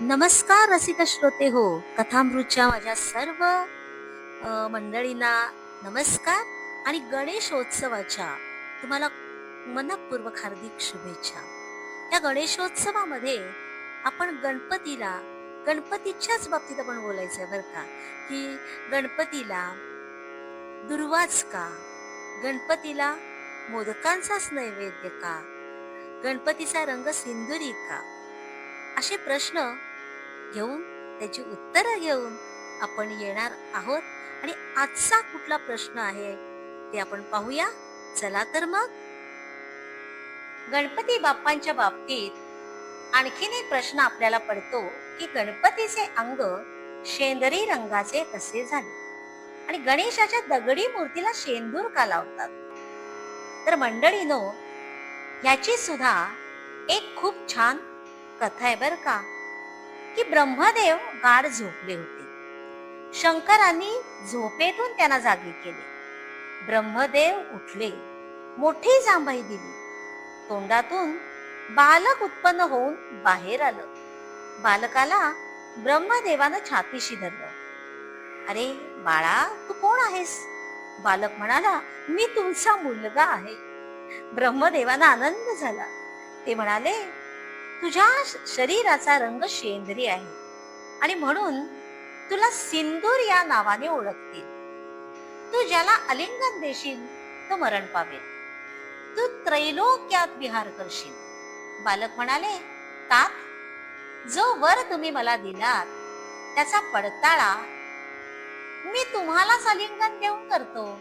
नमस्कार रसिक श्रोते हो कथामृतच्या माझ्या सर्व मंडळींना नमस्कार आणि गणेशोत्सवाच्या तुम्हाला मनपूर्वक हार्दिक शुभेच्छा. या गणेशोत्सवामध्ये आपण गणपतीला गणपतीच्याच बाबतीत आपण बोलायचं आहे बरं का की गणपतीला दुर्वाच का गणपतीला मोदकांचाच नैवेद्य का गणपतीचा रंग सिंदुरी का असे प्रश्न घेऊन त्याची उत्तरं घेऊन आपण येणार आहोत. आणि आजचा कुठला प्रश्न आहे ते आपण पाहूया. चला तर मग. गणपती बाप्पांच्या बाबतीत आणखीन एक प्रश्न आपल्याला पडतो की गणपतीचे अंग शेंदरी रंगाचे कसे झाले? आणि गणेशाच्या दगडी मूर्तीला शेंदूर का लावतात? तर मंडळीनो याची सुद्धा एक खूप छान कथा आहे बर का. की ब्रह्मदेव गाढ झोपले होते. शंकरांनी झोपेतून त्यांना जागी केले. ब्रह्मदेव उठले मोठी जांभई दिली. तोंडातून बालक उत्पन्न होऊन बाहेर आलं. बालकाला ब्रह्मदेवानं छातीशी धरलं. अरे बाळा तू कोण आहेस? बालक म्हणाला मी तुमचा मुलगा आहे. ब्रह्मदेवाना आनंद झाला. ते म्हणाले तुझ्या शरीराचा रंग शेंदरी आहे. आणि म्हणून तुला सिंदूर या नावाने ओळखतील. तू ज्याला अलिंगन देशील तो मरण पावेल. तू त्रैलोक्यात विहार करशील. बालक म्हणाले तात जो वर तुम्ही मला दिलात त्याचा पडताळा मी तुम्हालाच अलिंगन देऊन करतो.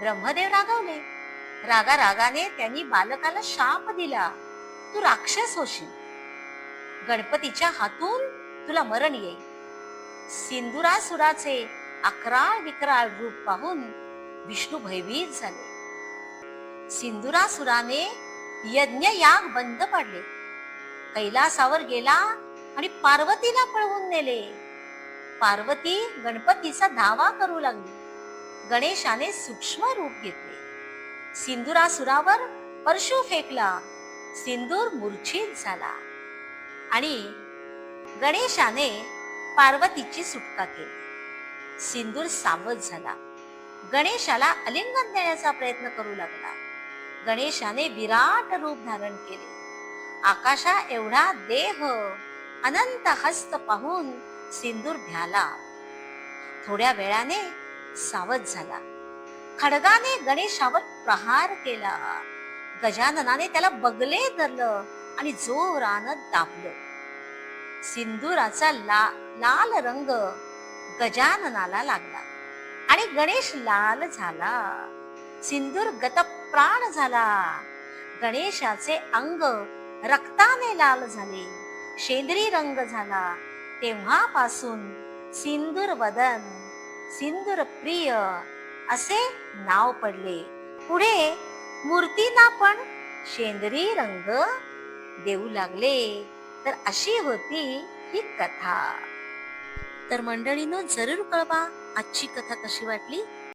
ब्रह्मदेव रागवले. रागा रागाने त्यांनी बालकाला शाप दिला. तू राक्षस होशील. गणपतीच्या हातून तुला मरण येईल. सिंदुरासुराचे अकराळ विकराळ रूप पाहून विष्णू भयभीत झाले. सिंदुरासुराने यज्ञ याग बंद पाडले. कैलासावर गेला आणि पार्वतीला पळवून नेले. पार्वती गणपतीचा धावा करू लागली. गणेशाने सूक्ष्म रूप घेतले. सिंदुरासुरावर परशु फेकला. सिंदूर मूर्छित झाला. आणि गणेशाने पार्वतीची सुटका केली. सिंदूर सावध झाला. गणेशाला अलिंगन देण्याचा प्रयत्न करू लागला. गणेशाने विराट रूप धारण केले. आकाशा एवढा देह अनंत हस्त पाहून सिंदूर भ्याला थोड्या वेळाने सावध झाला. खडगाने गणेशावर प्रहार केला. गजाननाने त्याला बगले धरलं आणि जोरानं दाबलं. सिंदुराचा ला लाल रंग गजाननाला लागला. आणि गणेश लाल झाला. सिंदूर गतप्राण झाला. गणेशाचे अंग रक्ताने लाल झाले. शेंद्री रंग झाला. तेव्हापासून सिंदूर वदन सिंदूर प्रिय असे नाव पडले. पुढे मूर्तींना पण शेंदरी रंग देऊ लागले. तर अशी होती ही कथा. तर मंडळीनं जरूर कळवा आजची कथा कशी वाटली.